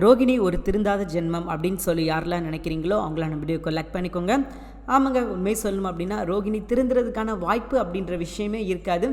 ரோகிணி ஒரு திருந்தாத ஜென்மம் அப்படின்னு சொல்லி யாரெல்லாம் நினைக்கிறீங்களோ அவங்கள நம்ம வீடியோக்கு லைக் பண்ணிக்கோங்க. ஆமாங்க உண்மை சொல்லணும் அப்படின்னா ரோகிணி திருந்துறதுக்கான வாய்ப்பு அப்படின்ற விஷயமே இருக்காது.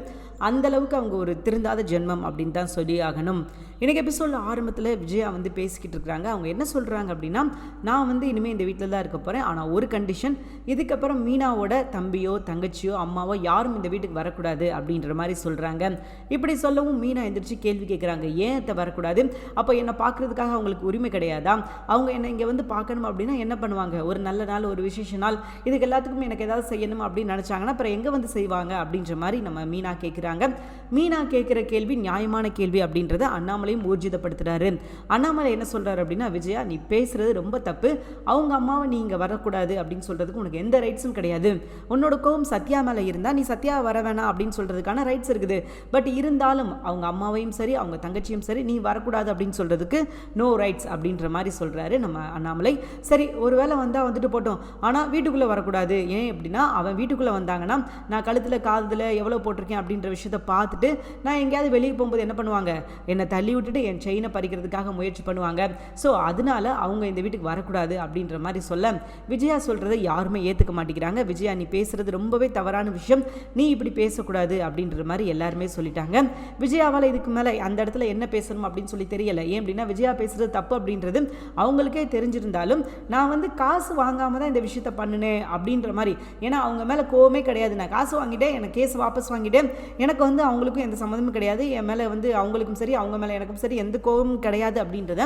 அந்த அளவுக்கு அவங்க ஒரு திருந்தாத ஜென்மம் அப்படின்னு தான் சொல்லி ஆகணும். இன்றைக்கி எபிசோட ஆரம்பத்தில் விஜயா வந்து பேசிக்கிட்டு இருக்கிறாங்க அவங்க என்ன சொல்கிறாங்க அப்படின்னா நான் வந்து இனிமேல் இந்த வீட்டில் தான் இருக்க போகிறேன் ஆனால் ஒரு கண்டிஷன் இதுக்கப்புறம் மீனாவோட தம்பியோ தங்கச்சியோ அம்மாவோ யாரும் இந்த வீட்டுக்கு வரக்கூடாது அப்படின்ற மாதிரி சொல்கிறாங்க இப்படி சொல்லவும் மீனா எந்திரிச்சு கேள்வி கேட்குறாங்க ஏன் அத்தை வரக்கூடாது? அப்போ என்னை பார்க்குறதுக்காக அவங்களுக்கு உரிமை கிடையாதா? அவங்க என்னை இங்கே வந்து பார்க்கணும் அப்படின்னா என்ன பண்ணுவாங்க? ஒரு நல்ல நாள் ஒரு விசேஷ நாள் இதுக்கு எல்லாத்துக்கும் எனக்கு ஏதாவது செய்யணும் அப்படின்னு நினச்சாங்கன்னா அப்புறம் எங்கே வந்து செய்வாங்க? அப்படின்ற மாதிரி நம்ம மீனா கேட்குறாங்க மீனா கேட்குற கேள்வி நியாயமான கேள்வி அப்படின்றத அண்ணாமலையும் ஊர்ஜிதப்படுத்துறாரு. அண்ணாமலை என்ன சொல்கிறாரு அப்படின்னா விஜயா நீ பேசுறது ரொம்ப தப்பு. அவங்க அம்மாவை நீ இங்கே வரக்கூடாது அப்படின்னு சொல்கிறதுக்கு உனக்கு எந்த ரைட்ஸும் கிடையாது. உன்னோட கோவம் சத்யா மேலே இருந்தால் நீ சத்யா வர வேணாம் அப்படின்னு சொல்கிறதுக்கான ரைட்ஸ் இருக்குது. பட் இருந்தாலும் அவங்க அம்மாவையும் சரி அவங்க தங்கச்சியும் சரி நீ வரக்கூடாது அப்படின்னு சொல்கிறதுக்கு நோ ரைட்ஸ் அப்படின்ற மாதிரி சொல்கிறாரு நம்ம அண்ணாமலை. சரி ஒருவேளை வந்தால் வந்துட்டு போட்டோம். ஆனால் வீட்டுக்குள்ளே வரக்கூடாது. ஏன் அப்படின்னா அவன் வீட்டுக்குள்ளே வந்தாங்கன்னா நான் கழுத்தில் காதில் எவ்வளோ போட்டிருக்கேன் அப்படின்ற விஷயத்த பார்த்துட்டு நான் எங்கேயாவது வெளியே போகும்போது என்ன பண்ணுவாங்க? என்னை தள்ளி விட்டுட்டு என் செயினை பறிக்கிறதுக்காக முயற்சி பண்ணுவாங்க. ஸோ அதனால அவங்க இந்த வீட்டுக்கு வரக்கூடாது அப்படின்ற மாதிரி சொல்ல விஜயா சொல்கிறத யாருமே ஏற்றுக்க மாட்டேங்கிறாங்க. விஜயா நீ பேசுகிறது ரொம்பவே தவறான விஷயம். நீ இப்படி பேசக்கூடாது அப்படின்ற மாதிரி எல்லாருமே சொல்லிட்டாங்க. விஜயாவால் இதுக்கு மேலே அந்த இடத்துல என்ன பேசணும் அப்படின்னு சொல்லி தெரியலை. ஏன் அப்படின்னா விஜயா பேசுகிறது தப்பு அப்படின்றது அவங்களுக்கே தெரிஞ்சிருந்தாலும் நான் வந்து காசு வாங்காமல் தான் இந்த விஷயத்த பண்ணினேன் அப்படின்ற மாதிரி. ஏன்னா அவங்க மேலே கோவமே கிடையாது. நான் காசு வாங்கிட்டேன் எனக்கு கேஸ் வாபஸ் வாங்கிட்டேன். எனக்கு வந்து அவங்களுக்கும் எந்த சம்மந்தமும் கிடையாது. என் மேலே வந்து அவங்களுக்கும் சரி அவங்க மேலே எனக்கு எனக்கும் சரி எந்த கோவமும் கிடையாது அப்படின்றத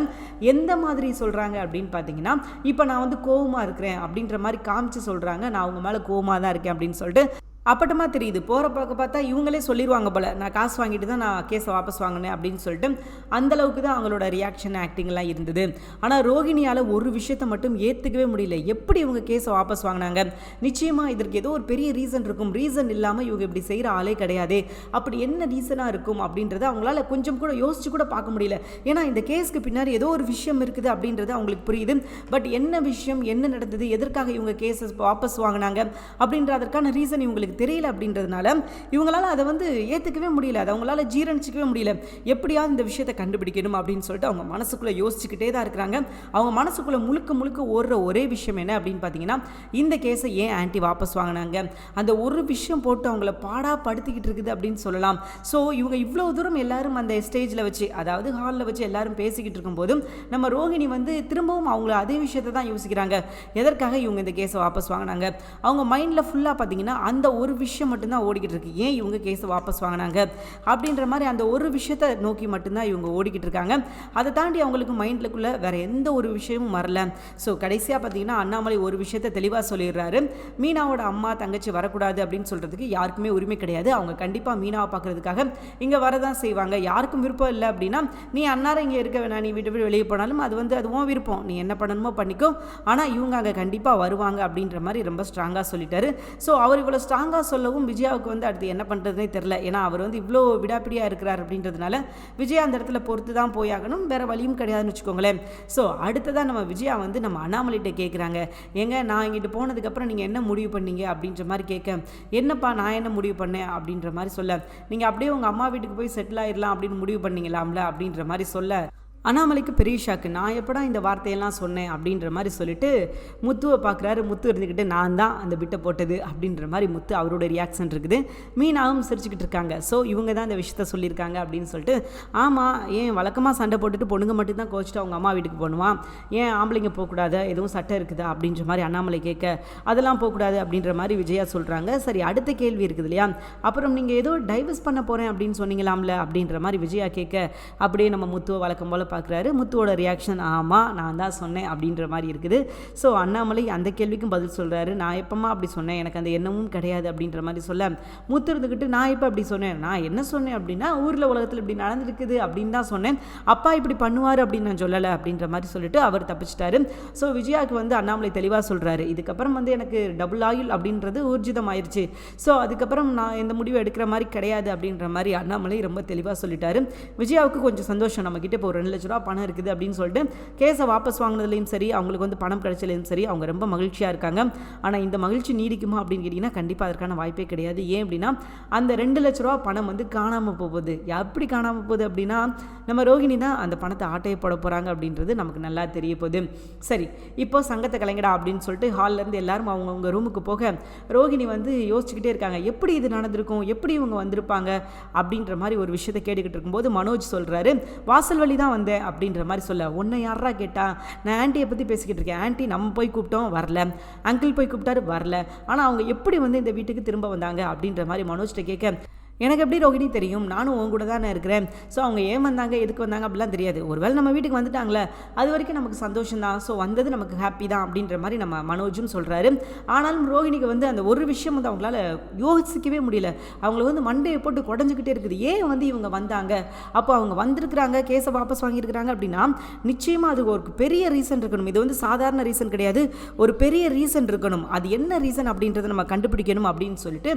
எந்த மாதிரி சொல்கிறாங்க அப்படின்னு பார்த்தீங்கன்னா இப்போ நான் வந்து கோவமாக இருக்கிறேன் அப்படின்ற மாதிரி காமிச்சு சொல்கிறாங்க நான் அவங்க மேலே கோவமாக தான் இருக்கேன் அப்படின்னு சொல்லிட்டு அப்பட்டமாக தெரியுது. போகிற பார்க்க பார்த்தா இவங்களே சொல்லிடுவாங்க போல். நான் காசு வாங்கிட்டு தான் நான் கேஸை வாபஸ் வாங்கினேன் அப்படின்னு சொல்லிட்டு அந்தளவுக்கு தான் அவங்களோட ரியாக்ஷன் ஆக்டிங்லாம் இருந்தது. ஆனால் ரோகிணியால் ஒரு விஷயத்தை மட்டும் ஏற்றுக்கவே முடியல. எப்படி இவங்க கேஸை வாபஸ் வாங்கினாங்க? நிச்சயமாக இதற்கு ஏதோ ஒரு பெரிய ரீசன் இருக்கும். ரீசன் இல்லாமல் இவங்க இப்படி செய்கிற ஆளே கிடையாது. அப்படி என்ன ரீசனாக இருக்கும் அப்படின்றத அவங்களால கொஞ்சம் கூட யோசிச்சு கூட பார்க்க முடியல. ஏன்னா இந்த கேஸ்க்கு பின்னாடி ஏதோ ஒரு விஷயம் இருக்குது அப்படின்றது அவங்களுக்கு புரியுது. பட் என்ன விஷயம் என்ன நடந்தது எதற்காக இவங்க கேஸை வாபஸ் வாங்கினாங்க அப்படின்ற அதற்கான ரீசன் இவங்களுக்கு தெரியல அப்படின்றதுனால இவங்களால அதை வந்து ஏற்றுக்கவே முடியல. அதை அவங்களால ஜீரணிச்சிக்கவே முடியல. எப்படியாவது இந்த விஷயத்தை கண்டுபிடிக்கணும் அப்படின்னு சொல்லிட்டு அவங்க மனசுக்குள்ளே யோசிச்சுக்கிட்டே தான் இருக்கிறாங்க. அவங்க மனசுக்குள்ளே முழுக்க முழுக்க ஓடுற ஒரே விஷயம் என்ன அப்படின்னு பார்த்தீங்கன்னா இந்த கேஸை ஏன் ஆன்டி வாபஸ் வாங்கினாங்க? அந்த ஒரு விஷயம் போட்டு அவங்கள பாடாக படுத்திக்கிட்டு இருக்குது அப்படின்னு சொல்லலாம். ஸோ இவங்க இவ்வளோ தூரம் எல்லாரும் அந்த ஸ்டேஜில் வச்சு அதாவது ஹாலில் வச்சு எல்லாரும் பேசிக்கிட்டு இருக்கும்போதும் நம்ம ரோஹிணி வந்து திரும்பவும் அவங்கள அதே விஷயத்தை தான் யோசிக்கிறாங்க. எதற்காக இவங்க இந்த கேஸை வாபஸ் வாங்கினாங்க? அவங்க மைண்டில் ஃபுல்லாக பார்த்தீங்கன்னா அந்த ஒரு விஷயம் மட்டும்தான் ஓடிக்கிட்டு இருக்கு. ஏன் இவங்க கேஸை வாபஸ் வாங்கினாங்க? அப்படின்ற மாதிரி அந்த ஒரு விஷயத்தை நோக்கி மட்டும்தான் இவங்க ஓடிக்கிட்டு இருக்காங்க. அதை தாண்டி அவங்களுக்கு மைண்டுக்குள்ளே வேற எந்த ஒரு விஷயமும் வரல. ஸோ கடைசியாக பார்த்தீங்கன்னா அண்ணாமலை ஒரு விஷயத்தை தெளிவாக சொல்லிடுறாரு. மீனாவோட அம்மா தங்கச்சி வரக்கூடாது அப்படின்னு சொல்கிறதுக்கு யாருக்குமே உரிமை கிடையாது. அவங்க கண்டிப்பாக மீனாவை பார்க்குறதுக்காக இங்கே வரதான் செய்வாங்க. யாருக்கும் விருப்பம் இல்லை அப்படின்னா நீ அன்னாரை இங்கே இருக்க வேணாம். நீ விட்டு வெளியே போனாலும் அது வந்து அதுவும் விருப்பம். நீ என்ன பண்ணணுமோ பண்ணிக்கோ. ஆனால் இவங்க அங்கே கண்டிப்பாக வருவாங்க. அப்படின்ற மாதிரி ரொம்ப ஸ்ட்ராங்காக சொல்லிட்டாரு. ஸோ அவர் இவ்வளோ ஸ்ட்ராங்காக சொல்லவும் விஜயாவுக்கு வந்து அடுத்து என்ன பண்ணுறதுனே தெரில ஏன்னா அவர் வந்து இவ்வளோ விடாப்பிடியாக இருக்கிறார் அப்படின்றதுனால விஜயா அந்த இடத்துல பொறுத்து தான் போயாகணும் வேறு வழியும் கிடையாதுன்னு வச்சுக்கோங்களேன். ஸோ அடுத்ததான் நம்ம விஜயா வந்து நம்ம அண்ணாமலைகிட்ட கேட்குறாங்க ஏங்க நான் இங்கிட்டு போனதுக்கப்புறம் நீங்கள் என்ன முடிவு பண்ணீங்க அப்படின்ற மாதிரி கேட்க என்னப்பா நான் என்ன முடிவு பண்ணேன் அப்படின்ற மாதிரி சொல்ல. நீங்கள் அப்படியே உங்கள் அம்மா வீட்டுக்கு போய் செட்டில் ஆயிடலாம் அப்படின்னு முடிவு பண்ணீங்களாம்ல அப்படின்ற மாதிரி சொல்ல. அண்ணாமலைக்கு பெரிய ஷாக்கு நான் எப்படா இந்த வார்த்தையெல்லாம் சொன்னேன் அப்படின்ற மாதிரி சொல்லிட்டு முத்துவை பார்க்குறாரு. முத்து இருந்துக்கிட்டு நான் தான் அந்த பிட்டை போட்டது அப்படின்ற மாதிரி முத்து அவரோட ரியாக்ஷன் இருக்குது. மீனாவும் சிரிச்சுக்கிட்டு இருக்காங்க. ஸோ இவங்க தான் இந்த விஷயத்த சொல்லியிருக்காங்க அப்படின்னு சொல்லிட்டு ஆமாம் ஏன் வழக்கமாக சண்டை போட்டுட்டு பொண்ணுங்க மட்டும்தான் கோச்சிட்டு அவங்க அம்மா வீட்டுக்கு போகணுமா? ஏன் ஆம்பளைங்க போகக்கூடாது? எதுவும் சட்டை இருக்குதா? அப்படின்ற மாதிரி அண்ணாமலை கேட்க அதெல்லாம் போகக்கூடாது அப்படின்ற மாதிரி விஜயா சொல்கிறாங்க சரி அடுத்த கேள்வி இருக்குது இல்லையா? அப்புறம் நீங்கள் ஏதோ டைவர்ஸ் பண்ண போகிறேன் அப்படின்னு சொன்னீங்களாம்ல? அப்படின்ற மாதிரி விஜயா கேட்க அப்படியே நம்ம முத்துவை வழக்கம் போல் பார்க்குறாரு. முத்துவோட ரியாக்ஷன் ஆமாம் நான் தான் சொன்னேன் அப்படின்ற மாதிரி இருக்குது. ஸோ அண்ணாமலை அந்த கேள்விக்கும் பதில் சொல்கிறாரு நான் எப்பமா அப்படி சொன்னேன்? எனக்கு அந்த எண்ணமும் கிடையாது அப்படின்ற மாதிரி சொல்ல. முத்து இருந்துக்கிட்டு நான் எப்போ அப்படி சொன்னேன்? நான் என்ன சொன்னேன் அப்படின்னா ஊரில் உலகத்தில் இப்படி நடந்திருக்குது அப்படின்னு தான் சொன்னேன். அப்பா இப்படி பண்ணுவார் அப்படின்னு நான் சொல்லலை அப்படின்ற மாதிரி சொல்லிட்டு அவர் தப்பிச்சிட்டாரு. ஸோ விஜயாவுக்கு வந்து அண்ணாமலை தெளிவாக சொல்கிறாரு இதுக்கப்புறம் வந்து எனக்கு டபுள் ஆயுள் அப்படின்றது ஊர்ஜிதம் ஆயிடுச்சு ஸோ அதுக்கப்புறம் நான் எந்த முடிவு எடுக்கிற மாதிரி கிடையாது அப்படின்ற மாதிரி அண்ணாமலை ரொம்ப தெளிவாக சொல்லிட்டாரு. விஜயாவுக்கு கொஞ்சம் சந்தோஷம். நம்மக்கிட்ட இப்போ ஒரு ரெண்டு லட்சம் லட்ச ரூபா பணம் இருக்குது அப்படின்னு சொல்லிட்டு கேஸை வாபஸ் வாங்கினதுலையும் சரி அவங்களுக்கு வந்து பணம் கிடைச்சதுலையும் சரி அவங்க ரொம்ப மகிழ்ச்சியாக இருக்காங்க. ஆனால் இந்த மகிழ்ச்சி நீடிக்குமா அப்படின்னு கேட்டிங்கன்னா கண்டிப்பாக அதற்கான வாய்ப்பே கிடையாது. ஏன் அப்படின்னா அந்த ரெண்டு லட்ச ரூபா பணம் வந்து காணாமல் போகுது. எப்படி காணாமல் போகுது அப்படின்னா நம்ம ரோகிணி தான் அந்த பணத்தை ஆட்டையை போட போகிறாங்க அப்படின்றது நமக்கு நல்லா தெரிய போகுது. சரி இப்போ சங்கத்தை கலைஞடா அப்படின்னு சொல்லிட்டு ஹால்லேருந்து எல்லாரும் அவங்கவுங்க ரூமுக்கு போக ரோகிணி வந்து யோசிச்சுக்கிட்டே இருக்காங்க. எப்படி இது நடந்திருக்கும்? எப்படி இவங்க வந்திருப்பாங்க? அப்படின்ற மாதிரி ஒரு விஷயத்தை கேட்டுக்கிட்டு இருக்கும்போது மனோஜ் சொல்கிறாரு வாசல் வழி தான் வந்தேன். அப்படின்ற மாதிரி சொல்ல. உன்னை யாரா கேட்டா நான் ஆண்டியை பற்றி பேசிக்கிட்டு இருக்கேன். ஆன்ட்டி நம்ம போய் கூப்பிட்டோம் வரல. அங்கிள் போய் கூப்பிட்டாரு வரல. ஆனால் அவங்க எப்படி வந்து இந்த வீட்டுக்கு திரும்ப வந்தாங்க அப்படின்ற மாதிரி மனோஜ்கிட்ட கேட்க எனக்கு எப்படி ரோகிணி தெரியும்? நானும் உன் கூட தானே இருக்கிறேன். ஸோ அவங்க ஏன் வந்தாங்க? எதுக்கு வந்தாங்க? அப்படிலாம் தெரியாது. ஒருவேளை நம்ம வீட்டுக்கு வந்துட்டாங்களே அது வரைக்கும் நமக்கு சந்தோஷம் தான். ஸோ வந்தது நமக்கு ஹாப்பி தான் அப்படின்ற மாதிரி நம்ம மனோஜும் சொல்கிறாரு ஆனாலும் ரோகிணிக்கு வந்து அந்த ஒரு விஷயம் வந்து அவங்களால யோசிக்கவே முடியல. அவங்கள வந்து மண்டையை போட்டு குடஞ்சிக்கிட்டே இருக்குது. ஏன் வந்து இவங்க வந்தாங்க? அப்போ அவங்க வந்திருக்கிறாங்க கேஸை வாபஸ் வாங்கியிருக்கிறாங்க அப்படின்னா நிச்சயமாக அது ஒரு பெரிய ரீசன் இருக்கணும். இது வந்து சாதாரண ரீசன் கிடையாது. ஒரு பெரிய ரீசன் இருக்கணும். அது என்ன ரீசன் அப்படின்றத நம்ம கண்டுபிடிக்கணும் அப்படின்னு சொல்லிட்டு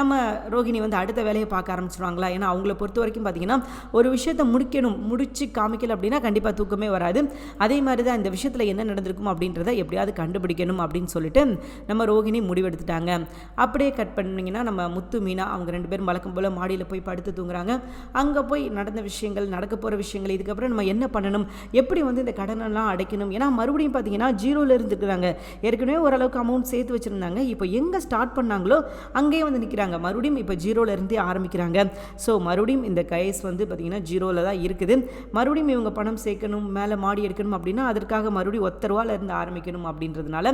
நம்ம ரோகிணி வந்து அடுத்த வேலையை பார்க்க ஆரம்பிச்சிருவாங்களா? ஏன்னா அவங்கள பொறுத்த வரைக்கும் பார்த்தீங்கன்னா ஒரு விஷயத்தை முடிக்கணும் முடிச்சு காமிக்கல அப்படின்னா கண்டிப்பாக தூக்கமே வராது. அதே மாதிரி தான் இந்த விஷயத்தில் என்ன நடந்திருக்கும் அப்படின்றத எப்படியாவது கண்டுபிடிக்கணும் அப்படின்னு சொல்லிட்டு நம்ம ரோகிணி முடிவெடுத்துட்டாங்க. அப்படியே கட் பண்ணிங்கன்னா நம்ம முத்து மீனா அவங்க ரெண்டு பேரும் வழக்கம் போல் மாடியில் போய் படுத்து தூங்குறாங்க. அங்கே போய் நடந்த விஷயங்கள் நடக்க போகிற விஷயங்கள் இதுக்கப்புறம் நம்ம என்ன பண்ணணும்? எப்படி வந்து இந்த கடனெல்லாம் அடைக்கணும்? ஏன்னா மறுபடியும் பார்த்தீங்கன்னா ஜீரோவில் இருந்துருக்குறாங்க. ஏற்கனவே ஓரளவுக்கு அமௌண்ட் சேர்த்து வச்சுருந்தாங்க. இப்போ எங்கே ஸ்டார்ட் பண்ணாங்களோ அங்கேயே வந்து நிற்கிறாங்க மறுபடியும் இப்போ ஜீரோவில் இருந்தே ஆரம்பிக்கிறாங்க. ஸோ மறுபடியும் இந்த கைஸ் வந்து பார்த்திங்கன்னா ஜீரோவில் தான் இருக்குது. மறுபடியும் இவங்க பணம் சேர்க்கணும் மேலே மாடி எடுக்கணும் அப்படின்னா அதற்காக மறுபடியும் ஒத்த இருந்து ஆரம்பிக்கணும் அப்படின்றதுனால.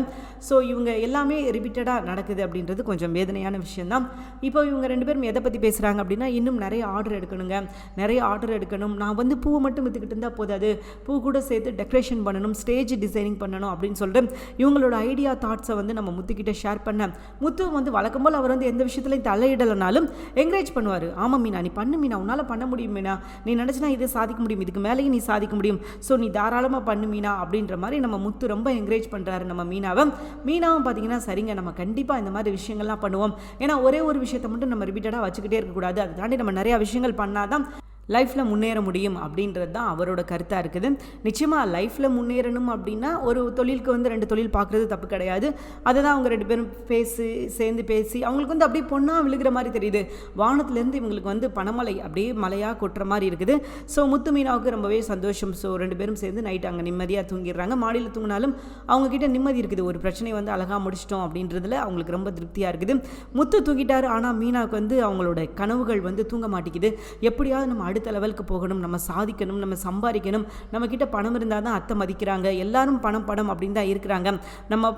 ஸோ இவங்க எல்லாமே ரிப்பீட்டடாக நடக்குது அப்படின்றது கொஞ்சம் வேதனையான விஷயம்தான். இப்போ இவங்க ரெண்டு பேரும் எதை பற்றி பேசுகிறாங்க அப்படின்னா இன்னும் நிறைய ஆர்டர் எடுக்கணுங்க. நிறைய ஆர்டர் எடுக்கணும். நான் வந்து பூவை மட்டும் விற்றுக்கிட்டு இருந்தால் போதாது. பூ கூட சேர்த்து டெக்கரேஷன் பண்ணணும் ஸ்டேஜ் டிசைனிங் பண்ணணும் அப்படின்னு சொல்லிட்டு இவங்களோட ஐடியா தாட்ஸை வந்து நம்ம முத்துக்கிட்ட ஷேர் பண்ண. முத்து வந்து வழக்கம் போல் அவர் வந்து எந்த விஷயத்துலையும் தலையிடலைனாலும் என்கரேஜ் பண்ணுவார். ஆமாம் மீனா நீ பண்ணு மீனா உன்னால் பண்ண முடியும் மீனா. நீ நினச்சினா இதை சாதிக்க முடியும் இதுக்கு மேலேயும் நீ சாதிக்க முடியும். ஸோ நீ தாராளமாக பண்ணு மீனா அப்படின்ற மாதிரி நம்ம முத்து ரொம்ப என்கரேஜ் பண்ணுறாரு நம்ம மீனாவை. மீனாவும் பார்த்தீங்கன்னா சரிங்க நம்ம கண்டிப்பாக இந்த மாதிரி விஷயங்கள்லாம் பண்ணுவோம். ஏன்னா ஒரே ஒரு விஷயத்தை மட்டும் நம்ம ரிப்பீட்டடாக வச்சுக்கிட்டே இருக்கக்கூடாது. அதை தாண்டி நம்ம நிறையா விஷயங்கள் பண்ணாதான் லைஃப்பில் முன்னேற முடியும் அப்படின்றது தான் அவரோட கருத்தாக இருக்குது. நிச்சயமாக லைஃப்பில் முன்னேறணும் அப்படின்னா ஒரு தொழிலுக்கு வந்து ரெண்டு தொழில் பார்க்குறது தப்பு கிடையாது. அதை தான் அவங்க ரெண்டு பேரும் பேசி சேர்ந்து பேசி அவங்களுக்கு வந்து அப்படியே பொண்ணாக விழுகிற மாதிரி தெரியுது. வானத்துலேருந்து இவங்களுக்கு வந்து பணமலை அப்படியே மலையாக கொட்டுற மாதிரி இருக்குது. ஸோ முத்து மீனாவுக்கு ரொம்பவே சந்தோஷம். ஸோ ரெண்டு பேரும் சேர்ந்து நைட் அங்கே நிம்மதியாக தூங்கிடுறாங்க. மாடியில் தூங்கினாலும் அவங்கக்கிட்ட நிம்மதி இருக்குது. ஒரு பிரச்சனையை வந்து அழகாக முடிச்சிட்டோம் அப்படின்றதுல அவங்களுக்கு ரொம்ப திருப்தியாக இருக்குது. முத்து தூங்கிட்டாரு. ஆனால் மீனாவுக்கு வந்து அவங்களோட கனவுகள் வந்து தூங்க மாட்டேங்குது. எப்படியாவது நம்ம அடுத்த லெவலுக்கு போகணும் நம்ம சாதிக்கணும் நம்ம சம்பாதிக்கணும். நம்மக்கிட்ட பணம் இருந்தால் தான் அத்தை மதிக்கிறாங்க. எல்லாரும் பணம் பணம் அப்படின்னு தான் இருக்கிறாங்க. நம்ம